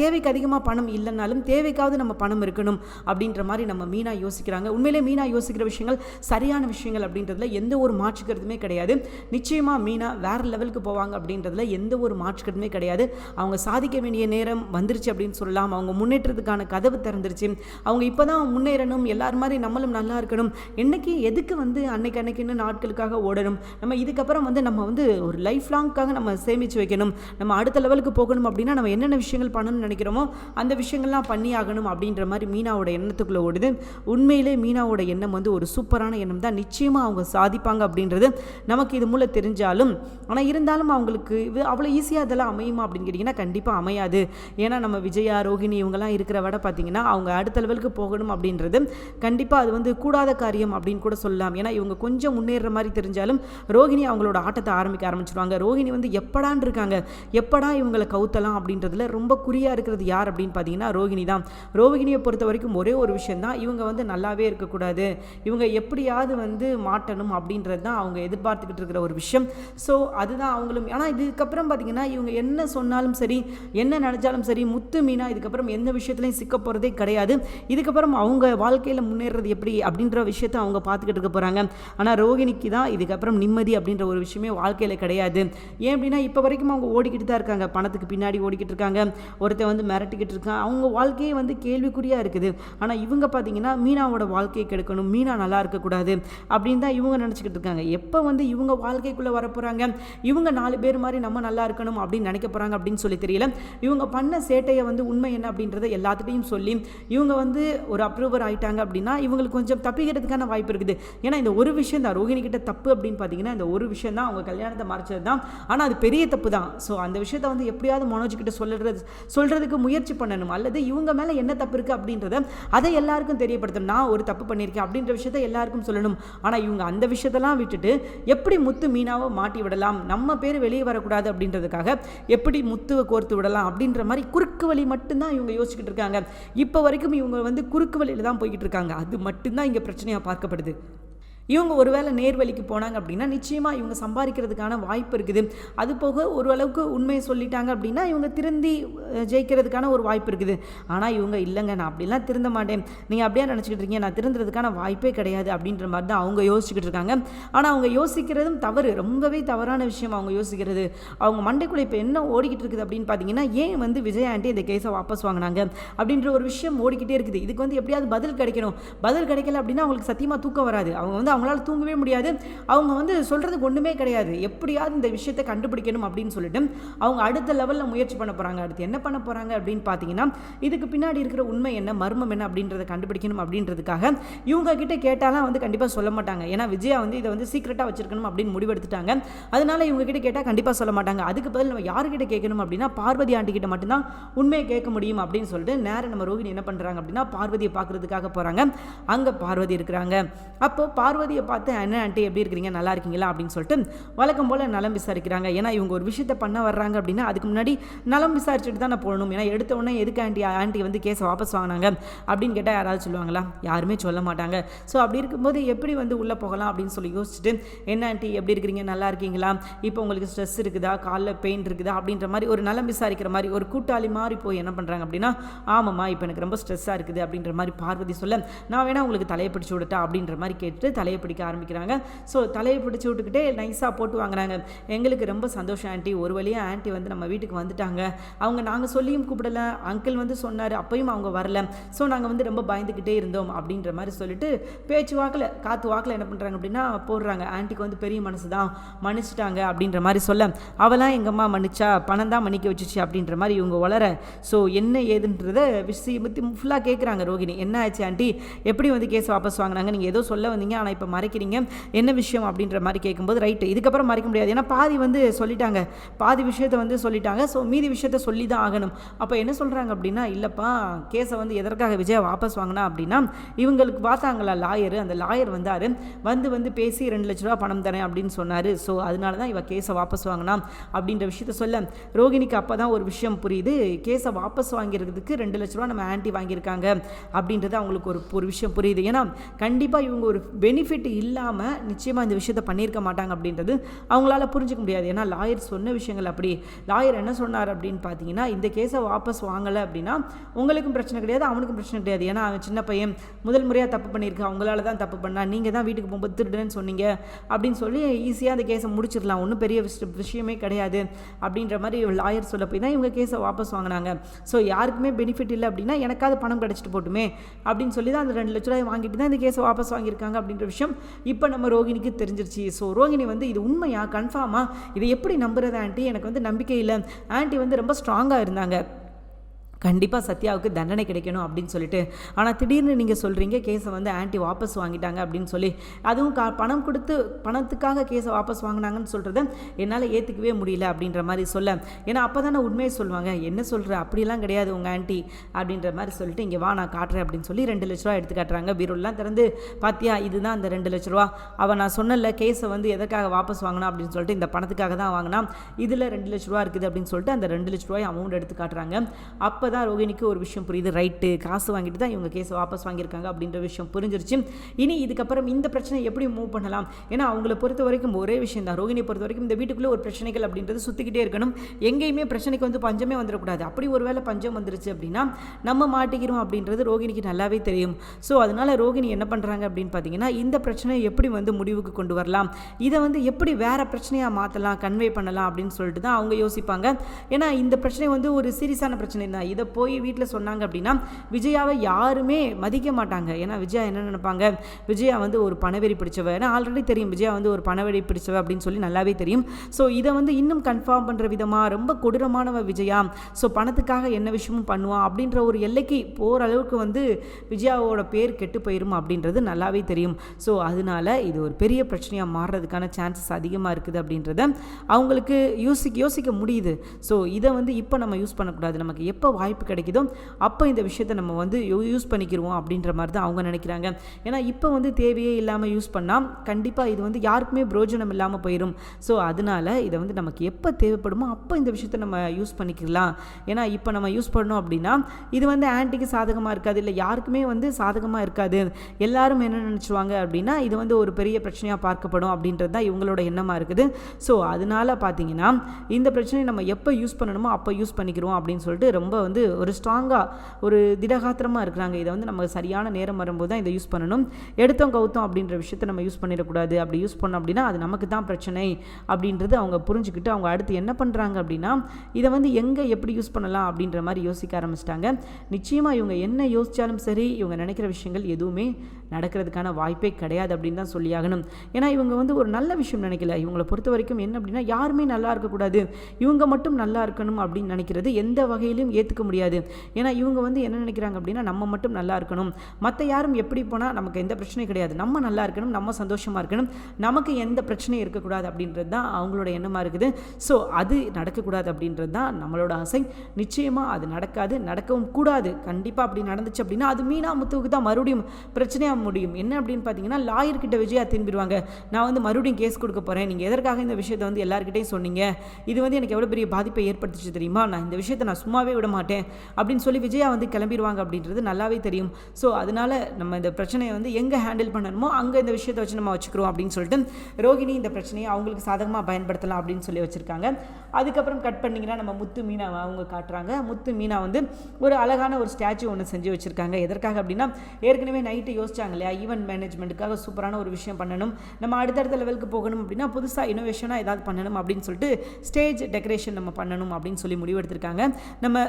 தேவைக்கு அதிகமாக பணம் இல்லைனாலும் தேவைக்காவது நம்ம பணம் இருக்கணும் அப்படின்ற மாதிரி நம்ம மீனா யோசிக்கிறாங்க. உண்மையிலே மீனா யோசிக்கிற விஷயங்கள் சரியான விஷயங்கள் அப்படின்றதுல எந்த ஒரு மாற்றுக்கிறதுமே கிடையாது. நிச்சயமாக மீனா வேறு லெவலுக்கு போவாங்க அப்படின்றதுல எந்த ஒரு மாற்றுக்கிறதுமே கிடையாது. அவங்க சாதிக்க வேண்டிய நேரம் வந்துருச்சு அப்படின்னு சொல்லலாம். அவங்க முன்னேற்றத்துக்கான கதவு திறந்துருச்சு. அவங்க இப்போ தான் முன்னேறணும். எல்லார் மாதிரி நம்மளும் நல்லா இருக்கணும். என்னைக்கு எதுக்கு வந்து அன்னைக்கு அன்னைக்குன்னு நாட்களுக்காக ஓடணும்? நம்ம இதுக்கப்புறம் வந்து நம்ம வந்து ஒரு லைஃப் லாங்க்காக நம்ம சேமித்து வைக்கணும். நம்ம அடுத்த லெவலுக்கு போகணும் அப்படின்னா நம்ம என்னென்ன விஷயங்கள் பண்ணணும்னு நினைக்கிறோமோ அந்த விஷயங்கள்லாம் பண்ணி ஆகணும் அப்படின்ற மாதிரி மீனாவோட எண்ணத்துக்குள்ளே ஓடுது. உண்மையிலே மீனாவோட எண்ணம் வந்து ஒரு சூப்பரான எண்ணம் தான். நிச்சயமாக அவங்க சாதிப்பாங்க அப்படின்றது நமக்கு இது மூலம் தெரிஞ்சாலும் ஆனால் இருந்தாலும் அவங்களுக்கு இது அவ்வளோ ஈஸியாக அதெல்லாம் அமையுமா அப்படின்னு கேட்டிங்கன்னா கண்டிப்பாக அமையாது. ஏன்னா நம்ம விஜயா ரோஹிணி இவங்கெல்லாம் இருக்கிற விட பார்த்தீங்கன்னா அவங்க அடுத்த லெவலுக்கு போகணும் அப்படின்றது கண்டிப்பாக அது வந்து கூடாத காரியம் அப்படின்னு கூட சொல்லலாம். ஏன்னா இவங்க கொஞ்சம் கொஞ்சம் முன்னேற மாதிரி தெரிஞ்சாலும் ரோஹிணி அவங்களோட ஆட்டத்தை ஆரம்பிக்க ஆரம்பிச்சிருவாங்க. ரோஹிணி வந்து எப்படான் இருக்காங்க. எப்படா இவங்களை கவுத்தலாம் அப்படின்றதுல ரொம்ப குறியாக இருக்கிறது யார் அப்படின்னு பார்த்தீங்கன்னா ரோஹிணி தான். ரோஹிணியை பொறுத்த வரைக்கும் ஒரே ஒரு விஷயம் தான். இவங்க வந்து நல்லாவே இருக்கக்கூடாது. இவங்க எப்படியாவது வந்து மாட்டணும் அப்படின்றது தான் அவங்க எதிர்பார்த்துக்கிட்டு இருக்கிற ஒரு விஷயம். ஸோ அதுதான் அவங்களும். ஆனால் இதுக்கப்புறம் பார்த்தீங்கன்னா இவங்க என்ன சொன்னாலும் சரி என்ன நினச்சாலும் சரி முத்து மீனா இதுக்கப்புறம் எந்த விஷயத்துலையும் சிக்க போகிறதே கிடையாது. இதுக்கப்புறம் அவங்க வாழ்க்கையில் முன்னேறது எப்படி அப்படின்ற விஷயத்த அவங்க பார்த்துக்கிட்டு இருக்க போகிறாங்க ஆனால் ரோகிணிக்கு தான் இதுக்கப்புறம் நிம்மதி அப்படின்ற ஒரு விஷயமே வாழ்க்கையில் கிடையாது. ஏன் அப்படின்னா இப்போ வரைக்கும் அவங்க ஓடிக்கிட்டு தான் இருக்காங்க. பணத்துக்கு பின்னாடி ஓடிக்கிட்டு இருக்காங்க. ஒருத்தன் வந்து மிரட்டிக்கிட்டு இருக்கான். அவங்க வாழ்க்கையே வந்து கேள்விக்குறியாக இருக்குது. ஆனால் இவங்க பார்த்தீங்கன்னா மீனாவோட வாழ்க்கையை கெடுக்கணும். மீனா நல்லா இருக்கக்கூடாது அப்படின்னு தான் இவங்க நினச்சிக்கிட்டு இருக்காங்க. எப்போ வந்து இவங்க வாழ்க்கைக்குள்ளே வரப்போகிறாங்க இவங்க நாலு பேர் மாதிரி நம்ம நல்லா இருக்கணும் அப்படின்னு நினைக்க போகிறாங்க அப்படின்னு சொல்லி தெரியல. இவங்க பண்ண சேட்டையை வந்து உண்மை என்ன அப்படின்றத எல்லாத்துட்டையும் சொல்லி இவங்க வந்து ஒரு அப்ரூவர் ஆகிட்டாங்க அப்படின்னா இவங்களுக்கு கொஞ்சம் தப்பிக்கிறதுக்கான வாய்ப்பு இருக்குது. ஏன்னா இந்த ஒரு விஷயம் விஷயம் தான் ரோஹிணி கிட்ட தப்பு அப்படின்னு பார்த்தீங்கன்னா இந்த ஒரு விஷயம் தான் அவங்க கல்யாணத்தை மறைச்சது தான். ஆனால் அது பெரிய தப்பு தான். ஸோ அந்த விஷயத்த வந்து எப்படியாவது மனோஜ் கிட்ட சொல்லுறது சொல்கிறதுக்கு முயற்சி பண்ணணும். அல்லது இவங்க மேலே என்ன தப்பு இருக்குது அப்படின்றத அதை எல்லாருக்கும் தெரியப்படுத்தணும். நான் ஒரு தப்பு பண்ணியிருக்கேன் அப்படின்ற விஷயத்த எல்லாருக்கும் சொல்லணும். ஆனால் இவங்க அந்த விஷயத்தெல்லாம் விட்டுட்டு எப்படி முத்து மீனாவை மாட்டி விடலாம்? நம்ம பேர் வெளியே வரக்கூடாது அப்படின்றதுக்காக எப்படி முத்துவை கோர்த்து விடலாம்? அப்படின்ற மாதிரி குறுக்கு வழி மட்டும்தான் இவங்க யோசிச்சுக்கிட்டு இருக்காங்க. இப்போ வரைக்கும் இவங்க வந்து குறுக்கு வழியில் தான் போய்கிட்டு இருக்காங்க. அது மட்டும்தான் இங்கே பிரச்சனையாக பார்க்கப்படுது. இவங்க ஒருவேளை நேர்வழிக்கு போனாங்க அப்படின்னா நிச்சயமாக இவங்க சம்பாதிக்கிறதுக்கான வாய்ப்பு இருக்குது. அது போக ஓரளவுக்கு உண்மையை சொல்லிட்டாங்க அப்படின்னா இவங்க திருந்தி ஜெயிக்கிறதுக்கான ஒரு வாய்ப்பு இருக்குது. ஆனால் இவங்க இல்லைங்க நான் அப்படிலாம் திருந்த மாட்டேன். நீங்கள் அப்படியே நினச்சிக்கிட்டு இருக்கீங்க? நான் திருந்துறதுக்கான வாய்ப்பே கிடையாது அப்படின்ற மாதிரி தான் அவங்க யோசிச்சுக்கிட்டு இருக்காங்க. ஆனால் அவங்க யோசிக்கிறதும் தவறு. ரொம்பவே தவறான விஷயம் அவங்க யோசிக்கிறது. அவங்க மண்டைக்குள்ளே இப்போ என்ன ஓடிக்கிட்டு இருக்குது அப்படின்னு பார்த்தீங்கன்னா ஏன் வந்து விஜய் ஆண்டி இந்த கேஸை வாபஸ் வாங்கினாங்க அப்படின்ற ஒரு விஷயம் ஓடிக்கிட்டே இருக்குது. இதுக்கு வந்து எப்படியாவது பதில் கிடைக்கணும். பதில் கிடைக்கல அப்படின்னா அவங்களுக்கு சத்தியமாக தூக்கம் வராது. அவங்க வந்து அவங்களால தூங்கவே முடியாது. அவங்க வந்து சொல்கிறதுக்கு ஒன்றுமே கிடையாது. எப்படியாவது இந்த விஷயத்தை கண்டுபிடிக்கணும் அப்படின்னு சொல்லிட்டு அவங்க அடுத்த லெவலில் முயற்சி பண்ண போகிறாங்க அடுத்து என்ன பண்ண போகிறாங்க அப்படின்னு பார்த்தீங்கன்னா இதுக்கு பின்னாடி இருக்கிற உண்மை என்ன மர்மம் என்ன அப்படின்றத கண்டுபிடிக்கணும் அப்படின்றதுக்காக இவங்க கிட்ட கேட்டாலாம் வந்து கண்டிப்பாக சொல்ல மாட்டாங்க. ஏன்னா விஜயா வந்து இதை வந்து சீக்கிரட்டாக வச்சிருக்கணும் அப்படின்னு முடிவெடுத்துட்டாங்க. அதனால இவங்க கிட்ட கேட்டால் கண்டிப்பாக சொல்ல மாட்டாங்க. அதுக்கு பதில் நம்ம யாருக்கிட்ட கேட்கணும் அப்படின்னா பார்வதி ஆண்டி கிட்ட மட்டும்தான் உண்மையை கேட்க முடியும் அப்படின்னு சொல்லிட்டு நேரம் நம்ம ரோகிணி என்ன பண்ணுறாங்க அப்படின்னா பார்வதியை பார்க்கறதுக்காக போகிறாங்க அங்கே பார்வதி இருக்கிறாங்க. அப்போ பார்வதியை பார்த்து என்ன ஆண்டி எப்படி இருக்கிறீங்க? நல்லா இருக்கீங்களா? அப்படின்னு சொல்லிட்டு வழக்கம் போல் நலம் விசாரிக்கிறாங்க. ஏன்னா இவங்க ஒரு விஷயத்த பண்ண வர்றாங்க அப்படின்னா அதுக்கு முன்னாடி நலம் விசாரிச்சுட்டு தான் நான் போகணும். ஏன்னா எடுத்த உடனே எதுக்கு ஆண்டி ஆண்டி வந்து கேஸை வாபஸ் வாங்கினாங்க அப்படின்னு கேட்டால் யாராவது சொல்லுவாங்களா? யாருமே சொல்ல மாட்டாங்க. ஸோ அப்படி இருக்கும்போது எப்படி வந்து உள்ளே போகலாம் அப்படின்னு சொல்லி யோசிச்சுட்டு என்ன ஆண்டி எப்படி இருக்கிறீங்க? நல்லா இருக்கீங்களா? இப்போ உங்களுக்கு ஸ்ட்ரெஸ் இருக்குதா? காலில் பெயின் இருக்குதா? அப்படின்ற மாதிரி ஒரு நலம் விசாரிக்கிற மாதிரி ஒரு கூட்டாளி மாதிரி போய் என்ன பண்ணுறாங்க அப்படின்னா ஆமாம்மா இப்போ எனக்கு ரொம்ப ஸ்ட்ரெஸ்ஸாக இருக்குது. அப்படின்ற மாதிரி பார்வதி சொல்ல நான் வேணா உங்களுக்கு தலையை பிடிச்சி விடட்டா? அப்படின்ற மாதிரி கேட்டுட்டு தலையை பிடிக்க ஆரம்பிக்கிறாங்க. ஸோ தலையை பிடிச்சி விட்டுக்கிட்டே நைஸாக போட்டு வாங்குறாங்க. எங்களுக்கு ரொம்ப சந்தோஷம் ஆண்டி. ஒரு வழியாக ஆண்டி வந்து நம்ம வீட்டுக்கு வந்துட்டாங்க. அவங்க நாங்கள் சொல்லியும் கூப்பிடல. அங்கிள் வந்து சொன்னார் அப்பையும் அவங்க வரல. ஸோ நாங்கள் வந்து ரொம்ப பயந்துக்கிட்டே இருந்தோம் அப்படின்ற மாதிரி சொல்லிட்டு பேச்சு வாக்கில் காற்று வாக்கில் என்ன பண்ணுறாங்க அப்படின்னா போடுறாங்க. ஆண்டிக்கு வந்து பெரிய மனசு தான். மன்னிச்சிட்டாங்க அப்படின்ற மாதிரி சொல்ல அவளாம் எங்கள் அம்மா மன்னிச்சா? பணம் தான் மன்னிக்க வச்சுச்சு அப்படின்ற மாதிரி இவங்க வளர ஸோ என்ன ஏதுன்றத விஷயம் பற்றி ஃபுல்லாக கேட்குறாங்க ரோகிணி. என்ன ஆச்சு ஆண்டி? எப்படி வந்து கேஸ் வாபஸ் வாங்கினாங்க? நீங்கள் ஏதோ சொல்ல வந்தீங்க ஆனால் இப்போ மறைக்கிறீங்க. என்ன விஷயம் அப்படின்ற மாதிரி கேட்கும்போது ரைட்டு இதுக்கப்புறம் மறைக்க முடியாது. ஏன்னா பாதி வந்து சொல்லிட்டாங்க. பாதி விஷயத்த வந்து சொல்லிட்டாங்க. ஸோ மீதி விஷயத்த சொல்லி தான் ஆகணும். அப்போ என்ன சொல்கிறாங்க அப்படின்னா இல்லைப்பா கேஸை வந்து எதற்காக விஜய் வாபஸ் வாங்கினா அப்படின்னா இவங்களுக்கு பார்த்தாங்களா லாயர் அந்த லாயர் வந்தார். வந்து வந்து பேசி ரெண்டு லட்ச ரூபா பணம் தரேன் அப்படின்னு சொன்னார். ஸோ அதனால தான் இவ கேஸை வாபஸ் வாங்கினா அப்படின்ற விஷயத்த சொல்ல. ரோகிணிக்கு அப்போ தான் ஒரு விஷயம் புரியுது. கேஸை வாபஸ் வாங்கிறதுக்கு ரெண்டு லட்ச ரூபா நம்ம ஆன்ட்டி வாங்கியிருக்காங்க. அப்படின்றது அவங்களுக்கு ஒரு ஒரு விஷயம் புரியுது. ஏன்னா கண்டிப்பாக இவங்க ஒரு பெனிஃபிட் பெனிஃபிட் இல்லாமல் நிச்சயமாக இந்த விஷயத்த பண்ணியிருக்க மாட்டாங்க அப்படின்றது அவங்களால புரிஞ்சுக்க முடியாது. ஏன்னா லாயர் சொன்ன விஷயங்கள் அப்படி. லாயர் என்ன சொன்னார் அப்படின்னு பார்த்தீங்கன்னா இந்த கேஸை வாபஸ் வாங்கலை அப்படின்னா உங்களுக்கும் பிரச்சனை கிடையாது அவனுக்கும் பிரச்சனை கிடையாது. ஏன்னா அவன் சின்ன பையன் முதல் முறையாக தப்பு பண்ணியிருக்கான் அவங்களால தான் தப்பு பண்ணா நீங்கள் தான் வீட்டுக்கு போகும்போது திருடுன்னு சொன்னீங்க அப்படின்னு சொல்லி ஈஸியாக அந்த கேஸை முடிச்சிடலாம். ஒன்றும் பெரிய விஷ- விஷயமே கிடையாது அப்படின்ற மாதிரி லாயர் சொல்ல போய் தான் இவங்க கேஸை வாபஸ் வாங்கினாங்க. ஸோ யாருக்குமே பெனிஃபிட் இல்லை அப்படின்னா எனக்காவது பணம் கிடச்சிட்டு போட்டுமே அப்படின்னு சொல்லி தான் அந்த ரெண்டு லட்ச ரூபாய் வாங்கிட்டு தான் இந்த கேஸை வாபஸ் வாங்கியிருக்காங்க அப்படின்ற விஷயம் இப்போ நம்ம ரோகிணிக்கு தெரிஞ்சிருச்சு. ஸோ ரோகிணி வந்து இது உண்மையா? கன்ஃபார்மா இதை எப்படி நம்புறது ஆண்டி? எனக்கு வந்து நம்பிக்கை இல்லை. ஆண்டி வந்து ரொம்ப ஸ்ட்ராங்காக இருந்தாங்க. கண்டிப்பாக சத்யாவுக்கு தண்டனை கிடைக்கணும் அப்படின்னு சொல்லிட்டு. ஆனால் திடீர்னு நீங்கள் சொல்கிறீங்க கேஸை வந்து ஆன்ட்டி வாபஸ் வாங்கிட்டாங்க அப்படின்னு சொல்லி. அதுவும் கா பணம் கொடுத்து பணத்துக்காக கேஸை வாபஸ் வாங்கினாங்கன்னு சொல்கிறத என்னால் ஏற்றுக்கவே முடியல அப்படின்ற மாதிரி சொல்ல. ஏன்னா அப்போ தானே உண்மையை சொல்லுவாங்க என்ன சொல்கிற அப்படிலாம் கிடையாது உங்கள் ஆன்ட்டி அப்படின்ற மாதிரி சொல்லிட்டு இங்கே வா நான் காட்டுறேன் அப்படின்னு சொல்லி ரெண்டு லட்ச ரூபா எடுத்து காட்டுறாங்க. பீரோலாம் திறந்து பாத்தியா இதுதான் அந்த ரெண்டு லட்ச ரூபா. அவன் நான் சொன்னல கேஸை வந்து எதற்காக வாபஸ் வாங்கினா? அப்படின்னு சொல்லிட்டு இந்த பணத்துக்காக தான் வாங்கினா. இதில் ரெண்டு லட்ச ரூபா இருக்குது அப்படின்னு சொல்லிட்டு அந்த ரெண்டு லட்ச ரூபாய் அமௌண்ட் எடுத்து காட்டுறாங்க. அப்போ அப்போ தான் ரோகிணிக்கு ஒரு விஷயம் புரியுது. ரைட்டு காசு வாங்கிட்டு தான் இவங்க கேஸ் வாபஸ் வாங்கியிருக்காங்க அப்படின்ற விஷயம் புரிஞ்சிருச்சு. இனி இதுக்கப்புறம் இந்த பிரச்சனை எப்படி மூவ் பண்ணலாம்? ஏன்னா அவங்கள பொறுத்த வரைக்கும் ஒரே விஷயம் தான். ரோகிணியை பொறுத்த வரைக்கும் இந்த வீட்டுக்குள்ளே ஒரு பிரச்சனைகள் அப்படின்றது சுற்றிக்கிட்டே இருக்கணும். எங்கேயுமே பிரச்சனைக்கு வந்து பஞ்சமே வந்துடக்கூடாது. அப்படி ஒரு வேளை பஞ்சம் வந்துருச்சு அப்படின்னா நம்ம மாட்டிக்கிறோம் அப்படின்றது ரோகிணிக்கு நல்லாவே தெரியும். ஸோ அதனால் ரோகிணி என்ன பண்ணுறாங்க அப்படின்னு பார்த்தீங்கன்னா இந்த பிரச்சனையை எப்படி வந்து முடிவுக்கு கொண்டு வரலாம்? இதை வந்து எப்படி வேறு பிரச்சனையாக மாற்றலாம் கன்வே பண்ணலாம் அப்படின்னு சொல்லிட்டு தான் அவங்க யோசிப்பாங்க. ஏன்னா இந்த பிரச்சனை வந்து ஒரு சீரியஸான பிரச்சனை தான் இதை போய் வீட்டில் சொன்னாங்க அப்படின்னா விஜயாவை யாருமே மதிக்க மாட்டாங்க. ஏன்னா விஜயா என்ன நினைப்பாங்க? விஜயா வந்து ஒரு பணவெறி பிடிச்சவ. ஏன்னா ஆல்ரெடி தெரியும் விஜயா வந்து ஒரு பணவெறி பிடிச்சவ அப்படின்னு சொல்லி நல்லாவே தெரியும். ஸோ இதை வந்து இன்னும் கன்ஃபார்ம் பண்ணுற விதமாக ரொம்ப கொடூரமானவ விஜயா. ஸோ பணத்துக்காக என்ன விஷயமும் பண்ணுவான் அப்படின்ற ஒரு எல்லைக்கு போகிற அளவுக்கு வந்து விஜயாவோட பேர் கெட்டு போயிடும் அப்படின்றது நல்லாவே தெரியும். ஸோ அதனால இது ஒரு பெரிய பிரச்சனையாக மாறுறதுக்கான சான்சஸ் அதிகமாக இருக்குது அப்படின்றத அவங்களுக்கு யோசிக்க யோசிக்க முடியுது. ஸோ இதை வந்து இப்போ நம்ம யூஸ் பண்ணக்கூடாது. நமக்கு எப்போ வாய்ப்பு கிடைக்குதோ அப்போ இந்த விஷயத்தை நம்ம வந்து யூஸ் பண்ணிக்கிடுவோம் அப்படின்ற மாதிரி தான் அவங்க நினைக்கிறாங்க. ஏன்னா இப்போ வந்து தேவையே இல்லாமல் யூஸ் பண்ணால் கண்டிப்பாக இது வந்து யாருக்குமே பிரோஜனம் இல்லாமல் போயிடும் ஸோ அதனால இதை வந்து நமக்கு எப்போ தேவைப்படுமோ அப்போ இந்த விஷயத்தை நம்ம யூஸ் பண்ணிக்கலாம் ஏன்னா இப்போ நம்ம யூஸ் பண்ணோம் அப்படின்னா இது வந்து ஆன்ட்டிக்கு சாதகமாக இருக்காது இல்லை யாருக்குமே வந்து சாதகமாக இருக்காது. எல்லாரும் என்ன நினச்சிவாங்க அப்படின்னா இது வந்து ஒரு பெரிய பிரச்சனையாக பார்க்கப்படும் அப்படின்றது தான் இவங்களோட எண்ணமாக இருக்குது. ஸோ அதனால பார்த்தீங்கன்னா இந்த பிரச்சனையை நம்ம எப்போ யூஸ் பண்ணணுமோ அப்போ யூஸ் பண்ணிக்கிறோம் அப்படின்னு சொல்லிட்டு ரொம்ப வந்து ஒரு ஸ்ட்ராங்காக ஒரு திடகாத்திரமாக இருக்கிறாங்க. இதை வந்து நம்ம சரியான நேரம் வரும்போது தான் இதை யூஸ் பண்ணணும். எடுத்தோம் கவுத்தோம் அப்படின்ற விஷயத்த நம்ம யூஸ் பண்ணிடக்கூடாது. அப்படி யூஸ் பண்ணோம் அப்படின்னா அது நமக்கு தான் பிரச்சனை அப்படின்றது அவங்க புரிஞ்சுக்கிட்டு அவங்க அடுத்து என்ன பண்ணுறாங்க அப்படின்னா இதை வந்து எங்கே எப்படி யூஸ் பண்ணலாம் அப்படின்ற மாதிரி யோசிக்க ஆரம்பிச்சிட்டாங்க. நிச்சயமாக இவங்க என்ன யோசித்தாலும் சரி இவங்க நினைக்கிற விஷயங்கள் எதுவுமே நடக்கிறதுக்கான வாய்ப்பே கிடையாது அப்படின்னு தான் சொல்லியாகணும். ஏன்னா இவங்க வந்து ஒரு நல்ல விஷயம் நினைக்கல. இவங்களை பொறுத்த வரைக்கும் என்ன அப்படின்னா யாருமே நல்லா இருக்கக்கூடாது. இவங்க மட்டும் நல்லா இருக்கணும் அப்படின்னு நினைக்கிறது எந்த வகையிலும் ஏற்றுக்க முடியாது. ஏன்னா இவங்க வந்து என்ன நினைக்கிறாங்க அப்படின்னா நம்ம மட்டும் நல்லா இருக்கணும். மற்ற யாரும் எப்படி போனால் நமக்கு எந்த பிரச்சனையும் கிடையாது. நம்ம நல்லா இருக்கணும் நம்ம சந்தோஷமாக இருக்கணும். நமக்கு எந்த பிரச்சனையும் இருக்கக்கூடாது அப்படின்றது தான் அவங்களோட எண்ணமாக இருக்குது. ஸோ அது நடக்கக்கூடாது அப்படின்றது தான் நம்மளோட ஆசை. நிச்சயமாக அது நடக்காது நடக்கவும் கூடாது. கண்டிப்பாக அப்படி நடந்துச்சு அப்படின்னா அது மீனா முத்துவுக்கு தான் மறுபடியும் பிரச்சனையாக முடியும். என்ன அப்படின்னு பார்த்தீங்கன்னா லாயர்கிட்ட விஜயா திரும்பிடுவாங்க நான் வந்து மறுபடியும் கேஸ் கொடுக்க போகிறேன் நீங்கள் எதற்காக இந்த விஷயத்தை வந்து எல்லாருக்கிட்டையும் சொன்னீங்க? இது வந்து எனக்கு எவ்வளோ பெரிய பாதிப்பை ஏற்படுத்துச்சு தெரியுமா? நான் இந்த விஷயத்தை நான் சும்மாவே விட மாட்டேன். அப்படின்னு சொல்லி விஜயா வந்து கிளம்பிடுவாங்க அப்படின்றது நல்லாவே தெரியும். ஸோ அதனால நம்ம இந்த பிரச்சனையை வந்து எங்கே ஹேண்டில் பண்ணணுமோ அங்கே இந்த விஷயத்தை வச்சு நம்ம வச்சுக்கிறோம் அப்படின்னு சொல்லிட்டு ரோகிணி இந்த பிரச்சனையை அவங்களுக்கு சாதகமாக பயன்படுத்தலாம் அப்படின்னு சொல்லி வச்சுருக்காங்க. அதுக்கப்புறம் கட் பண்ணிங்கன்னா நம்ம முத்து மீனா அவங்க காட்டுறாங்க. முத்து மீனா வந்து ஒரு அழகான ஒரு ஸ்டாச்சு ஒன்று செஞ்சு வச்சுருக்காங்க. எதற்காக அப்படின்னா ஏற்கனவே நைட்டு யோசிச்சாங்க இல்லையா? ஈவெண்ட் மேனேஜ்மெண்ட்டுக்காக சூப்பரான ஒரு விஷயம் பண்ணணும். நம்ம அடுத்தடுத்த லெவலுக்கு போகணும் அப்படின்னா புதுசாக இனோவேஷனாக ஏதாவது பண்ணணும் அப்படின்னு சொல்லிட்டு ஸ்டேஜ் டெக்கரேஷன் நம்ம பண்ணணும் அப்படின்னு சொல்லி முடிவெடுத்திருக்காங்க நம்ம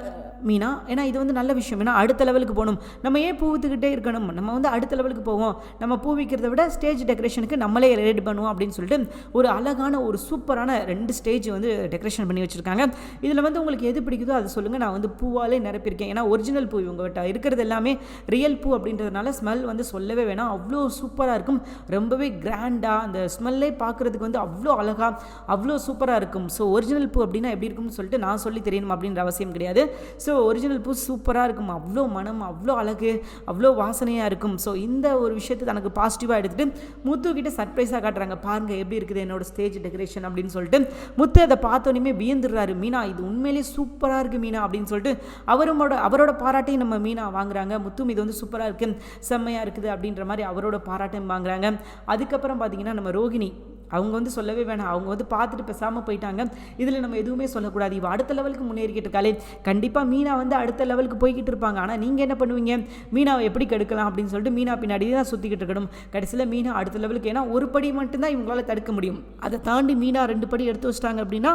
மீனா ஏன்னா இது வந்து நல்ல விஷயம். ஏன்னா அடுத்த லெவலுக்கு போகணும். நம்ம ஏன் பூவித்துக்கிட்டே இருக்கணும்? நம்ம வந்து அடுத்த லெவலுக்கு போவோம். நம்ம பூ விற்கிறத விட ஸ்டேஜ் டெக்கரேஷனுக்கு நம்மளே ரெடி பண்ணுவோம் அப்படின்னு சொல்லிட்டு ஒரு அழகான ஒரு சூப்பரான ரெண்டு ஸ்டேஜ் வந்து டெக்கரேஷன் பண்ணி வச்சுருக்காங்க. இதில் வந்து உங்களுக்கு எது பிடிக்குதோ அதை சொல்லுங்கள் நான் வந்து பூவாலே நிரப்பியிருக்கேன். ஏன்னா ஒரிஜினல் பூ இவங்ககிட்ட இருக்கிறது எல்லாமே ரியல் பூ அப்படின்றதுனால ஸ்மெல் வந்து சொல்லவே வேணாம். அவ்வளோ சூப்பராக இருக்கும். ரொம்பவே கிராண்டாக அந்த ஸ்மெல்லே பார்க்குறதுக்கு வந்து அவ்வளோ அழகாக அவ்வளோ சூப்பராக இருக்கும். ஸோ ஒரிஜினல் பூ அப்படின்னா எப்படி இருக்கும்னு சொல்லிட்டு நான் சொல்லி தெரியணும் அப்படின்ற அவசியம் கிடையாது. ஸோ ஒரிஜினல் பூ சூப்பராக இருக்கும். அவ்வளோ மனம் அவ்வளோ அழகு அவ்வளோ வாசனையாக இருக்கும். ஸோ இந்த ஒரு விஷயத்தை தனக்கு பாசிட்டிவாக எடுத்துகிட்டு முத்து கிட்ட சர்ப்ரைஸாக காட்டுறாங்க. பாருங்கள் எப்படி இருக்குது என்னோட ஸ்டேஜ் டெக்கரேஷன் அப்படின்னு சொல்லிட்டு. முத்து அதை பார்த்தோன்னே வியந்துடுறாரு. மீனா இது உண்மையிலேயே சூப்பராக இருக்குது மீனா அப்படின்னு சொல்லிட்டு அவரோட அவரோட பாராட்டையும் நம்ம மீனா வாங்குறாங்க. முத்தும் இது வந்து சூப்பராக இருக்குது செம்மையாக இருக்குது அப்படின்ற மாதிரி அவரோட பாராட்டையும் வாங்குறாங்க. அதுக்கப்புறம் பார்த்தீங்கன்னா நம்ம ரோகிணி அவங்க வந்து சொல்லவே வேணாம். அவங்க வந்து பார்த்துட்டு பேசாமல் போயிட்டாங்க. இதில் நம்ம எதுவுமே சொல்லக்கூடாது. இவ அடுத்த லெவலுக்கு முன்னேறிக்கிட்டு இருக்காளே. கண்டிப்பாக மீனா வந்து அடுத்த லெவலுக்கு போய்கிட்டு இருப்பாங்க. ஆனால் நீங்கள் என்ன பண்ணுவீங்க? மீனாவை எப்படி கெடுக்கலாம்? அப்படின்னு சொல்லிட்டு மீனா பின்னாடி தான் சுற்றிக்கிட்டு இருக்கணும். கடைசியில் மீனா அடுத்த லெவலுக்கு ஏன்னா ஒரு படி மட்டும்தான் இவங்களால தடுக்க முடியும். அதை தாண்டி மீனா ரெண்டு படி எடுத்து வச்சிட்டாங்க அப்படின்னா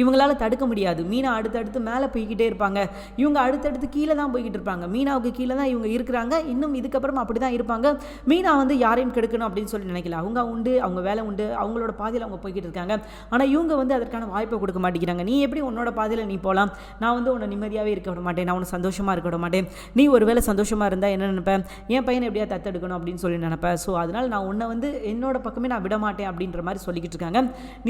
இவங்களால தடுக்க முடியாது. மீனா அடுத்தடுத்து மேலே போய்கிட்டே இருப்பாங்க. இவங்க அடுத்தடுத்து கீழே தான் போய்கிட்டு இருப்பாங்க. மீனாவுக்கு கீழே தான் இவங்க இருக்கிறாங்க. இன்னும் இதுக்கப்புறம் அப்படி தான் இருப்பாங்க. மீனா வந்து யாரையும் கெடுக்கணும் அப்படின்னு சொல்லி நினைக்கல. அவங்க உண்டு அவங்க வேலை உண்டு அவங்களோட பாதையில் அவங்க போய்கிட்டு இருக்காங்க. ஆனால் இவங்க வந்து அதற்கான வாய்ப்பை கொடுக்க மாட்டேங்கிறாங்க. நீ எப்படி உன்னோட பாதையில் நீ போகலாம் நான் வந்து உன்னை நிம்மதியாகவே இருக்க விட மாட்டேன். நான் உன்னை சந்தோஷமாக இருக்க விட மாட்டேன். நீ ஒரு வேளை சந்தோஷமாக இருந்தால் என்ன நினைப்பேன் என் பையனை எப்படியா தத்தெடுக்கணும் அப்படின்னு சொல்லி நினைப்பேன் ஸோ அதனால் நான் உன்னை வந்து என்னோட பக்கமே நான் விட மாட்டேன் அப்படின்ற மாதிரி சொல்லிக்கிட்டு இருக்காங்க.